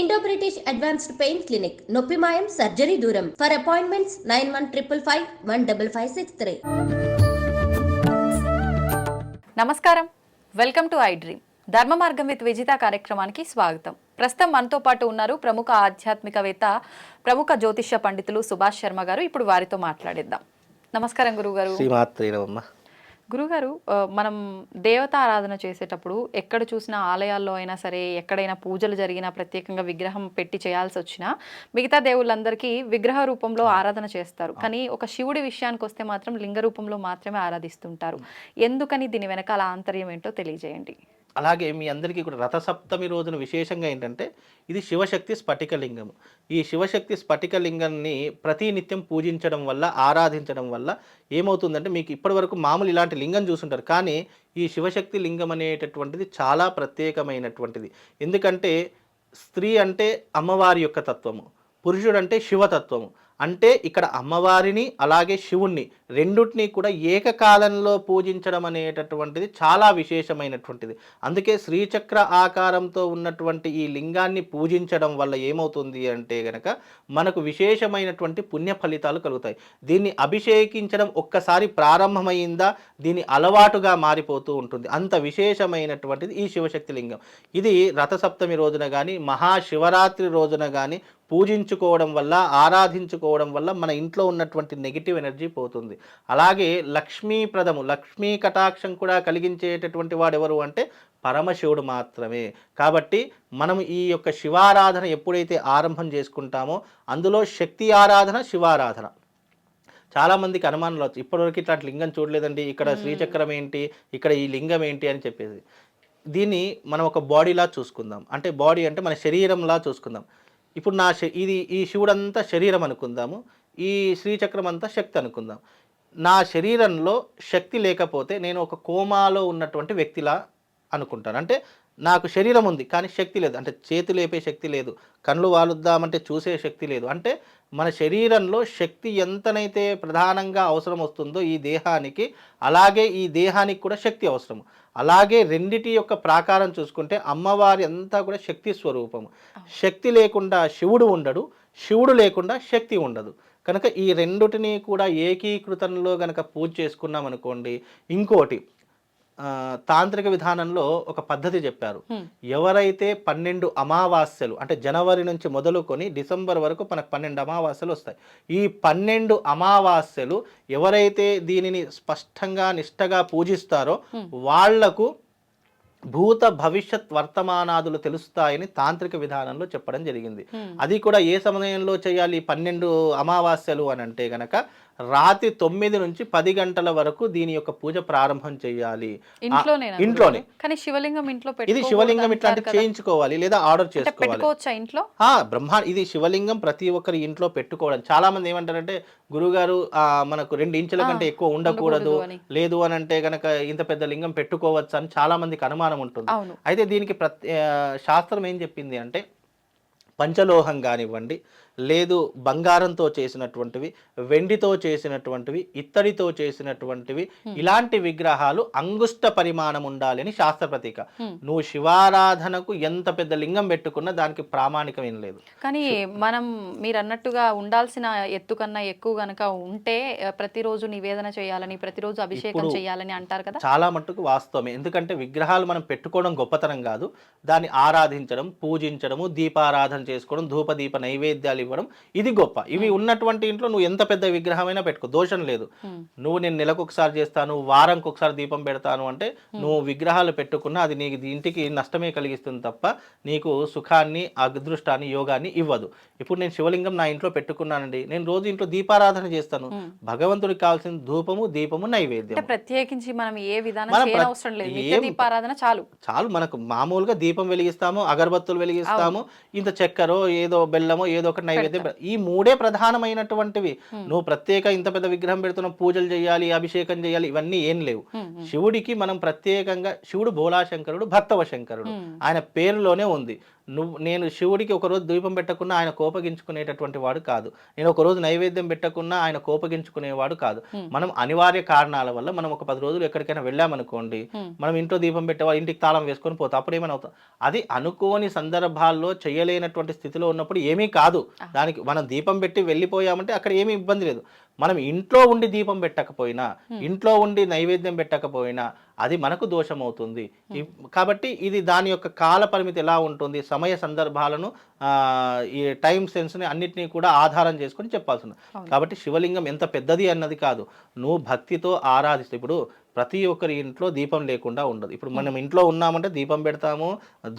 Indo British advanced pain clinic నొప్పి మాయం surgery దూరం for appointments nine one triple five one double five six three నమస్కారం. Welcome to I dream Dharma Margam with Vijitha కార్యక్రమానికి స్వాగతం. ప్రస్తుతం మనతో పాటు ఉన్నారు ప్రముఖ ఆధ్యాత్మికవేత్త ప్రముఖ జ్యోతిష్య పండితులు సుభాష్ శర్మ గారు. ఇప్పుడు వారితో మాట్లాడిద్దాం. నమస్కారం గురుగారు శ్రీమాత్రే నమమ్మ గురుగారు మనం దేవతా ఆరాధన చేసేటప్పుడు ఎక్కడ చూసినా ఆలయాల్లో అయినా సరే ఎక్కడైనా పూజలు జరిగినా ప్రత్యేకంగా విగ్రహం పెట్టి చేయాల్సి వచ్చినా మిగతా దేవుళ్ళందరికీ విగ్రహ రూపంలో ఆరాధన చేస్తారు. కానీ ఒక శివుడి విషయానికి వస్తే మాత్రం లింగ రూపంలో మాత్రమే ఆరాధిస్తుంటారు. ఎందుకని దీని వెనకాల ఆంతర్యం ఏంటో తెలియజేయండి. అలాగే మీ అందరికీ కూడా రథసప్తమి రోజున విశేషంగా ఏంటంటే ఇది శివశక్తి స్ఫటికలింగం ఈ శివశక్తి స్ఫటికలింగాన్ని ప్రతినిత్యం పూజించడం వల్ల ఆరాధించడం వల్ల ఏమవుతుందంటే మీకు ఇప్పటివరకు మామూలు ఇలాంటి లింగం చూసుంటారు. కానీ ఈ శివశక్తి లింగం అనేటటువంటిది చాలా ప్రత్యేకమైనటువంటిది. ఎందుకంటే స్త్రీ అంటే అమ్మవారి యొక్క తత్వము పురుషుడు అంటే శివతత్వము. అంటే ఇక్కడ అమ్మవారిని అలాగే శివుణ్ణి రెండుటిని కూడా ఏకకాలంలో పూజించడం అనేటటువంటిది చాలా విశేషమైనటువంటిది. అందుకే శ్రీచక్ర ఆకారంతో ఉన్నటువంటి ఈ లింగాన్ని పూజించడం వల్ల ఏమవుతుంది అంటే గనక మనకు విశేషమైనటువంటి పుణ్య ఫలితాలు కలుగుతాయి. దీన్ని అభిషేకించడం ఒక్కసారి ప్రారంభమైందా దీని అలవాటుగా మారిపోతూ ఉంటుంది. అంత విశేషమైనటువంటిది ఈ శివశక్తి లింగం. ఇది రథసప్తమి రోజున కానీ మహాశివరాత్రి రోజున కానీ పూజించుకోవడం వల్ల ఆరాధించుకోవడం వల్ల మన ఇంట్లో ఉన్నటువంటి నెగిటివ్ ఎనర్జీ పోతుంది. అలాగే లక్ష్మీప్రదము లక్ష్మీ కటాక్షం కూడా కలిగించేటటువంటి వాడు ఎవరు అంటే పరమశివుడు మాత్రమే. కాబట్టి మనం ఈ యొక్క శివారాధన ఎప్పుడైతే ఆరంభం చేసుకుంటామో అందులో శక్తి ఆరాధన శివారాధన. చాలా మందికి అనుమానాలు వచ్చాయి ఇప్పటివరకు ఇట్లాంటి లింగం చూడలేదండి ఇక్కడ శ్రీచక్రం ఏంటి ఇక్కడ ఈ లింగం ఏంటి అని చెప్పేసి. దీన్ని మనం ఒక బాడీలా చూసుకుందాం. అంటే బాడీ అంటే మన శరీరంలా చూసుకుందాం. ఇప్పుడు నా శ- ఇది ఈ శివుడంతా శరీరం అనుకుందాము ఈ శ్రీచక్రం అంతా శక్తి అనుకుందాం. నా శరీరంలో శక్తి లేకపోతే నేను ఒక కోమాలో ఉన్నటువంటి వ్యక్తిలా అనుకుంటాను. అంటే నాకు శరీరం ఉంది కానీ శక్తి లేదు. అంటే చేతి లేపే శక్తి లేదు కళ్ళు వాలుద్దామంటే చూసే శక్తి లేదు. అంటే మన శరీరంలో శక్తి ఎంతనైతే ప్రధానంగా అవసరం వస్తుందో ఈ దేహానికి అలాగే ఈ దేహానికి కూడా శక్తి అవసరం అలాగే రెండిటి యొక్క ప్రాకారం చూసుకుంటే అమ్మవారి అంతా కూడా శక్తి స్వరూపము. శక్తి లేకుండా శివుడు ఉండడు శివుడు లేకుండా శక్తి ఉండదు. కనుక ఈ రెండుటిని కూడా ఏకీకృతంలో గనక పూజ చేసుకున్నాం అనుకోండి ఇంకోటి తాంత్రిక విధానంలో ఒక పద్ధతి చెప్పారు. ఎవరైతే పన్నెండు అమావాస్యలు అంటే జనవరి నుంచి మొదలుకొని డిసెంబర్ వరకు మనకు పన్నెండు అమావాస్యలు వస్తాయి. ఈ పన్నెండు అమావాస్యలు ఎవరైతే దీనిని స్పష్టంగా నిష్టగా పూజిస్తారో వాళ్ళకు భూత భవిష్యత్ వర్తమానాదులు తెలుస్తాయని తాంత్రిక విధానంలో చెప్పడం జరిగింది. అది కూడా ఏ సమయంలో చేయాలి పన్నెండు అమావాస్యలు అని అంటే గనక రాత్రి తొమ్మిది నుంచి పది గంటల వరకు దీని యొక్క పూజ ప్రారంభం చేయాలి. ఇంట్లోనే కానీ శివలింగం ఇంట్లో ఇది శివలింగం కదా. చేయించుకోవాలి లేదా ఆర్డర్ చేసుకోవాలి. ఇంట్లో? బ్రహ్మా ఇది శివలింగం ప్రతి ఒక్కరి ఇంట్లో పెట్టుకోవడం. చాలా మంది ఏమంటారంటే గురుగారు ఆ, మనకు రెండు ఇంచుల కంటే ఎక్కువ ఉండకూడదు. లేదు అని అంటే గనక ఇంత పెద్ద లింగం పెట్టుకోవచ్చు అని చాలా మందికి అనుమానం ఉంటుంది. అయితే దీనికి శాస్త్రం ఏం చెప్పింది అంటే పంచలోహం కానివ్వండి లేదు బంగారంతో చేసినటువంటివి వెండితో చేసినటువంటివి ఇత్తడితో చేసినటువంటివి ఇలాంటి విగ్రహాలు అంగుష్ట పరిమాణం ఉండాలి అని శాస్త్ర ప్రతీక. నువ్వు శివారాధనకు ఎంత పెద్ద లింగం పెట్టుకున్నా దానికి ప్రామాణికం ఏం లేదు. కానీ మనం మీరు అన్నట్టుగా ఉండాల్సిన ఎత్తు కన్నా ఎక్కువ గనక ఉంటే ప్రతిరోజు నివేదన చేయాలని ప్రతిరోజు అభిషేకం చేయాలని అంటారు కదా? చాలా మట్టుకు వాస్తవమే. ఎందుకంటే విగ్రహాలు మనం పెట్టుకోవడం గొప్పతనం కాదు. దాన్ని ఆరాధించడం పూజించడము దీపారాధన చేసుకోవడం ధూప దీప నైవేద్యాలు ఇవ్వడం. ఇది గొప్ప. ఇవి ఉన్నటువంటి ఇంట్లో నువ్వు ఎంత పెద్ద విగ్రహమైనా పెట్టుకో. దోషం లేదు. నువ్వు నేను నెలకు ఒకసారి చేస్తాను వారంకి ఒకసారి దీపం పెడతాను అంటే నువ్వు విగ్రహాలు పెట్టుకున్నా అది నీకు ఇంటికి నష్టమే కలిగిస్తుంది తప్ప నీకు సుఖాన్ని అదృష్టాన్ని యోగాన్ని ఇవ్వదు. ఇప్పుడు నేను శివలింగం నా ఇంట్లో పెట్టుకున్నానండి. నేను రోజు ఇంట్లో దీపారాధన చేస్తాను. భగవంతుడికి కావాల్సిన ధూపము దీపము నైవేద్యం ప్రత్యేకించి మనం ఏ విధానం దీపారాధన చాలు. చాలు. మనకు మామూలుగా దీపం వెలిగిస్తాము అగరబత్తులు వెలిగిస్తాము. ఇంత చక్కెరో ఏదో బెల్లమో ఏదో ఒకటి నైవేద్యం ఈ మూడే ప్రధానమైనటువంటివి. నువ్వు ప్రత్యేక ఇంత పెద్ద విగ్రహం పెడుతున్నావు పూజలు చేయాలి అభిషేకం చేయాలి ఇవన్నీ ఏం లేవు. శివుడికి మనం ప్రత్యేకంగా శివుడు భోళాశంకరుడు భక్తవ శంకరుడు. ఆయన పేరులోనే ఉంది. నువ్వు నేను శివుడికి ఒకరోజు దీపం పెట్టకున్నా ఆయన కోపగించుకునేటటువంటి వాడు కాదు. నేను ఒక రోజు నైవేద్యం పెట్టకున్నా ఆయన కోపగించుకునేవాడు కాదు. మనం అనివార్య కారణాల వల్ల మనం ఒక పది రోజులు ఎక్కడికైనా వెళ్ళామనుకోండి. మనం ఇంట్లో దీపం పెట్టేవా ఇంటికి తాళం వేసుకొని పోతాం అప్పుడు ఏమైనా అవుతాం అది అనుకోని సందర్భాల్లో చేయలేనటువంటి స్థితిలో ఉన్నప్పుడు ఏమీ కాదు. దానికి మనం దీపం పెట్టి వెళ్ళిపోయామంటే అక్కడ ఏమీ ఇబ్బంది లేదు. మనం ఇంట్లో ఉండి దీపం పెట్టకపోయినా ఇంట్లో ఉండి నైవేద్యం పెట్టకపోయినా అది మనకు దోషం అవుతుంది కాబట్టి ఇది దాని యొక్క కాల పరిమితి ఎలా ఉంటుంది సమయ సందర్భాలను ఆ, ఈ టైం సెన్స్ని అన్నిటినీ కూడా ఆధారం చేసుకొని చెప్పాల్సి ఉంది. కాబట్టి శివలింగం ఎంత పెద్దది అన్నది కాదు. నువ్వు భక్తితో ఆరాధిస్తూ ఇప్పుడు ప్రతి ఒక్కరి ఇంట్లో దీపం లేకుండా ఉండదు. ఇప్పుడు మనం ఇంట్లో ఉన్నామంటే దీపం పెడతాము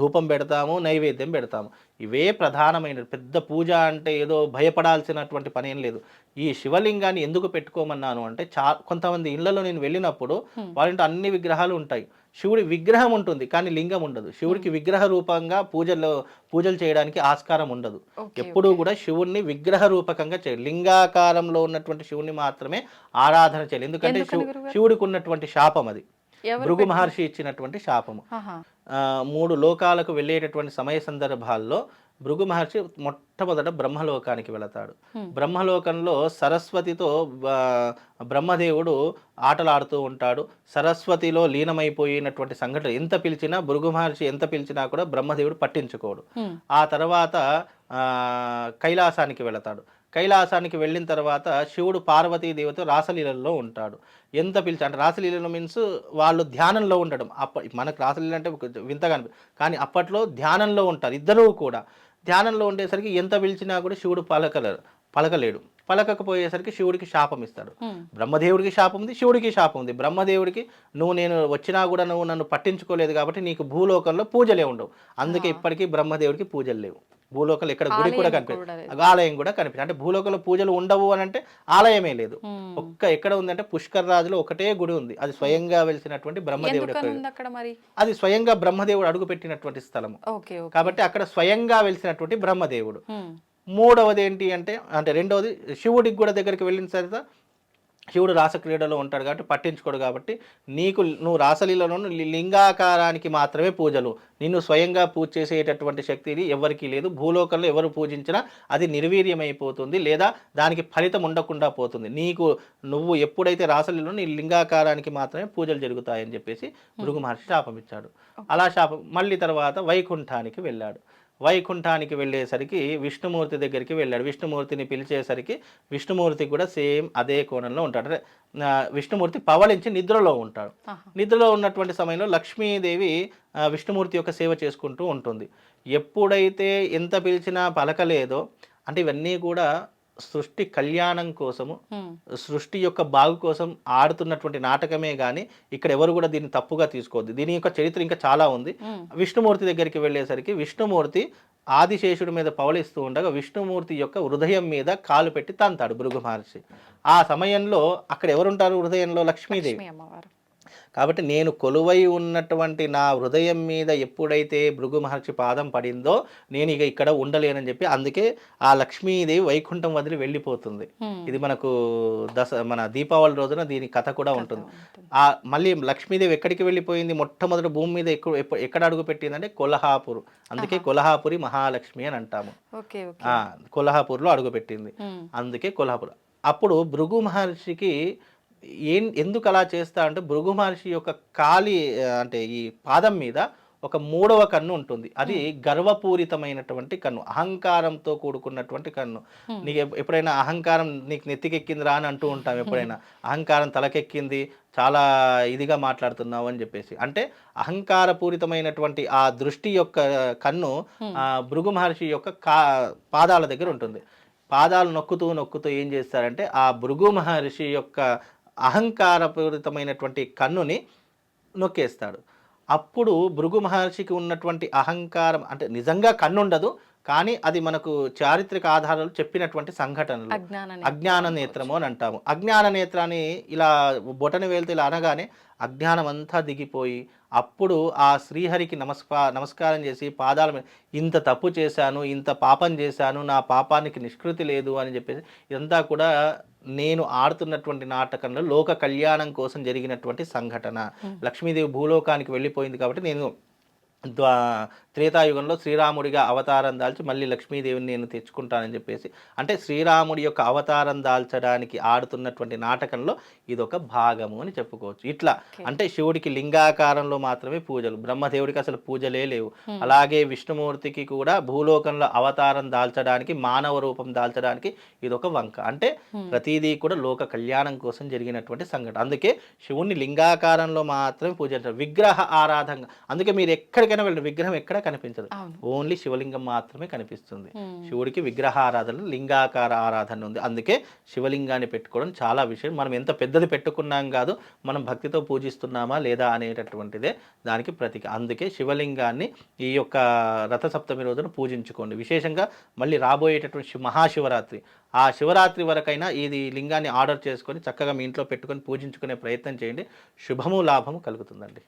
ధూపం పెడతాము నైవేద్యం పెడతాము. ఇవే ప్రధానమైన పెద్ద పూజ అంటే ఏదో భయపడాల్సినటువంటి పని ఏం లేదు. ఈ శివలింగాన్ని ఎందుకు పెట్టుకోమన్నాను అంటే చా కొంతమంది ఇళ్ళలో నేను వెళ్ళినప్పుడు వాళ్ళ ఇంట్లో అన్ని విగ్రహాలు ఉంటాయి. శివుడి విగ్రహం ఉంటుంది కానీ లింగం ఉండదు. శివుడికి విగ్రహ రూపంగా పూజల్లో పూజలు చేయడానికి ఆస్కారం ఉండదు. ఎప్పుడూ కూడా శివుణ్ణి విగ్రహ రూపకంగా చేయాలి. లింగాకారంలో ఉన్నటువంటి శివుణ్ణి మాత్రమే ఆరాధన చేయాలి. ఎందుకంటే? శివుడికి ఉన్నటువంటి శాపం అది. భృగు మహర్షి ఇచ్చినటువంటి శాపము. మూడు లోకాలకు వెళ్ళేటటువంటి సమయ సందర్భాల్లో భృగు మహర్షి మొట్టమొదట బ్రహ్మలోకానికి వెళతాడు. బ్రహ్మలోకంలో సరస్వతితో బ్రహ్మదేవుడు ఆటలాడుతూ ఉంటాడు. సరస్వతిలో లీనమైపోయినటువంటి సంఘటన ఎంత పిలిచినా భృగు మహర్షి ఎంత పిలిచినా కూడా బ్రహ్మదేవుడు పట్టించుకోడు. ఆ తర్వాత కైలాసానికి వెళతాడు. కైలాసానికి వెళ్ళిన తర్వాత శివుడు పార్వతీ దేవత రాసలీలలో ఉంటాడు. ఎంత పిలిచి అంటే రాసలీలలో మీన్స్ వాళ్ళు ధ్యానంలో ఉండడం. అప్ప మనకు రాసలీల అంటే వింతగా అనిపి కానీ అప్పట్లో ధ్యానంలో ఉంటారు ఇద్దరూ కూడా. ధ్యానంలో ఉండేసరికి ఎంత పిలిచినా కూడా శివుడు పలకలేరు పలకలేడు. పలకకపోయేసరికి శివుడికి శాపం ఇస్తాడు. బ్రహ్మదేవుడికి శాపం ఉంది శివుడికి శాపం ఉంది. బ్రహ్మదేవుడికి నువ్వు నేను వచ్చినా కూడా నువ్వు నన్ను పట్టించుకోలేదు కాబట్టి నీకు భూలోకంలో పూజలే ఉండవు. అందుకే ఇప్పటికీ బ్రహ్మదేవుడికి పూజలు లేవు. భూలోకంలో ఎక్కడ గుడి కూడా ఆలయం కనిపి కూడా లేదు. ఆలయం కూడా కనిపి అంటే భూలోకంలో పూజలు ఉండవు అని అంటే ఆలయమే లేదు. ఒక్క ఎక్కడ ఉందంటే పుష్కర్ రాజులో ఒకటే గుడి ఉంది. అది స్వయంగా వెలిసినటువంటి బ్రహ్మదేవుడు అది స్వయంగా బ్రహ్మదేవుడు అడుగుపెట్టినటువంటి స్థలము. Okay okay. కాబట్టి అక్కడ స్వయంగా వెలిసినటువంటి బ్రహ్మదేవుడు. మూడవది ఏంటి అంటే అంటే రెండవది శివుడికి కూడా దగ్గరికి వెళ్ళిన తర్వాత శివుడు రాసక్రీడలో ఉంటాడు కాబట్టి పట్టించుకోడు కాబట్టి నీకు నువ్వు రాసలీలలోను లి- లింగాకారానికి మాత్రమే పూజలు. నిన్ను స్వయంగా పూజ చేసేటటువంటి శక్తి ఎవరికీ లేదు. భూలోకంలో ఎవరు పూజించినా అది నిర్వీర్యమైపోతుంది లేదా దానికి ఫలితం ఉండకుండా పోతుంది. నీకు నువ్వు ఎప్పుడైతే రాసలీలో నీ లింగాకారానికి మాత్రమే పూజలు జరుగుతాయని చెప్పేసి భృగు మహర్షి శాపం ఇచ్చాడు. అలా శాపం మళ్ళీ తర్వాత వైకుంఠానికి వెళ్ళాడు. వైకుంఠానికి వెళ్ళేసరికి విష్ణుమూర్తి దగ్గరికి వెళ్ళాడు. విష్ణుమూర్తిని పిలిచేసరికి విష్ణుమూర్తి కూడా సేమ్ అదే కోణంలో ఉంటాడు. అంటే విష్ణుమూర్తి పవళించి నిద్రలో ఉంటాడు. నిద్రలో ఉన్నటువంటి సమయంలో లక్ష్మీదేవి విష్ణుమూర్తి యొక్క సేవ చేసుకుంటూ ఉంటుంది. ఎప్పుడైతే ఎంత పిలిచినా పలకలేదో అంటే ఇవన్నీ కూడా సృష్టి కళ్యాణం కోసము సృష్టి యొక్క బాగు కోసం ఆడుతున్నటువంటి నాటకమే కానీ ఇక్కడ ఎవరు కూడా దీన్ని తప్పుగా తీసుకోవద్దు. దీని యొక్క చరిత్ర ఇంకా చాలా ఉంది. విష్ణుమూర్తి దగ్గరికి వెళ్ళేసరికి విష్ణుమూర్తి ఆదిశేషుడి మీద పవలిస్తూ ఉండగా విష్ణుమూర్తి యొక్క హృదయం మీద కాలు పెట్టి తంతాడు భృగు మహర్షి. ఆ సమయంలో అక్కడ ఎవరుంటారు హృదయంలో? లక్ష్మీదేవి. కాబట్టి నేను కొలువై ఉన్నటువంటి నా హృదయం మీద ఎప్పుడైతే భృగు మహర్షి పాదం పడిందో నేను ఇక ఇక్కడ ఉండలేనని చెప్పి అందుకే ఆ లక్ష్మీదేవి వైకుంఠం వదిలి వెళ్ళిపోతుంది. ఇది మనకు దశ మన దీపావళి రోజున దీని కథ కూడా ఉంటుంది. ఆ మళ్ళీ లక్ష్మీదేవి ఎక్కడికి వెళ్ళిపోయింది? మొట్టమొదటి భూమి మీద ఎక్కు- ఎప్పు- ఎక్కడ అడుగు పెట్టిందంటే కొల్హాపూర్. అందుకే కొల్హాపురి మహాలక్ష్మి అని అంటాము. కొల్హాపూర్లో అడుగు పెట్టింది. అందుకే కొల్హాపూర్. అప్పుడు భృగు మహర్షికి ఏం ఎందుకు అలా చేస్తా అంటే భృగు మహర్షి యొక్క కాలి అంటే ఈ పాదం మీద ఒక మూడవ కన్ను ఉంటుంది. అది గర్వపూరితమైనటువంటి కన్ను అహంకారంతో కూడుకున్నటువంటి కన్ను. నీకు ఎప్- ఎప్పుడైనా అహంకారం నీకు నెత్తికెక్కిందిరా అని అంటూ ఉంటాం ఎప్పుడైనా. అహంకారం తలకెక్కింది చాలా ఇదిగా మాట్లాడుతున్నావు అని చెప్పేసి. అంటే అహంకారపూరితమైనటువంటి ఆ దృష్టి యొక్క కన్ను ఆ భృగు మహర్షి యొక్క కా పాదాల దగ్గర ఉంటుంది. పాదాలు నొక్కుతూ నొక్కుతూ ఏం చేస్తారంటే ఆ భృగు మహర్షి యొక్క అహంకారపూరితమైనటువంటి కన్నుని నొక్కేస్తాడు. అప్పుడు భృగు మహర్షికి ఉన్నటువంటి అహంకారం అంటే నిజంగా కన్ను ఉండదు కానీ అది మనకు చారిత్రక ఆధారాలు చెప్పినటువంటి సంఘటనలు. అజ్ఞాన నేత్రము అని అంటాము. అజ్ఞాన నేత్రాన్ని ఇలా బొటని వేలుతో ఇలా అనగానే అజ్ఞానం అంతా దిగిపోయి అప్పుడు ఆ శ్రీహరికి నమస్కా నమస్కారం చేసి పాదాల ఇంత తప్పు చేశాను ఇంత పాపం చేశాను నా పాపానికి నిష్కృతి లేదు అని చెప్పేసి ఇదంతా కూడా నేను ఆడుతున్నటువంటి నాటకంలో లోక కళ్యాణం కోసం జరిగినటువంటి సంఘటన. లక్ష్మీదేవి భూలోకానికి వెళ్ళిపోయింది కాబట్టి నేను త్రేతాయుగంలో శ్రీరాముడిగా అవతారం దాల్చి మళ్ళీ లక్ష్మీదేవిని నేను తెచ్చుకుంటానని చెప్పేసి అంటే శ్రీరాముడి యొక్క అవతారం దాల్చడానికి ఆడుతున్నటువంటి నాటకంలో ఇదొక భాగము అని చెప్పుకోవచ్చు. ఇట్లా అంటే శివుడికి లింగాకారంలో మాత్రమే పూజలు బ్రహ్మదేవుడికి అసలు పూజలే లేవు. అలాగే విష్ణుమూర్తికి కూడా భూలోకంలో అవతారం దాల్చడానికి మానవ రూపం దాల్చడానికి ఇదొక వంక. అంటే ప్రతిదీ కూడా లోక కళ్యాణం కోసం జరిగినటువంటి సంఘటన. అందుకే శివుణ్ణి లింగాకారంలో మాత్రమే పూజించారు. విగ్రహ ఆరాధన అందుకే మీరు ఎక్కడికైనా వెళ్ళిన విగ్రహం ఎక్కడ కనిపించదు. ఓన్లీ శివలింగం మాత్రమే కనిపిస్తుంది. శివుడికి విగ్రహ ఆరాధన లింగాకార ఆరాధన ఉంది. అందుకే శివలింగాన్ని పెట్టుకోవడం చాలా విషయం. మనం ఎంత పెద్దది పెట్టుకున్నాం కాదు మనం భక్తితో పూజిస్తున్నామా లేదా అనేటటువంటిదే దానికి ప్రతీక. అందుకే శివలింగాన్ని ఈ యొక్క రథసప్తమి రోజున పూజించుకోండి. విశేషంగా మళ్ళీ రాబోయేటటువంటి శివ- మహాశివరాత్రి. ఆ శివరాత్రి వరకైనా ఇది లింగాన్ని ఆర్డర్ చేసుకొని చక్కగా మీ ఇంట్లో పెట్టుకొని పూజించుకునే ప్రయత్నం చేయండి. శుభము లాభము కలుగుతుందండి.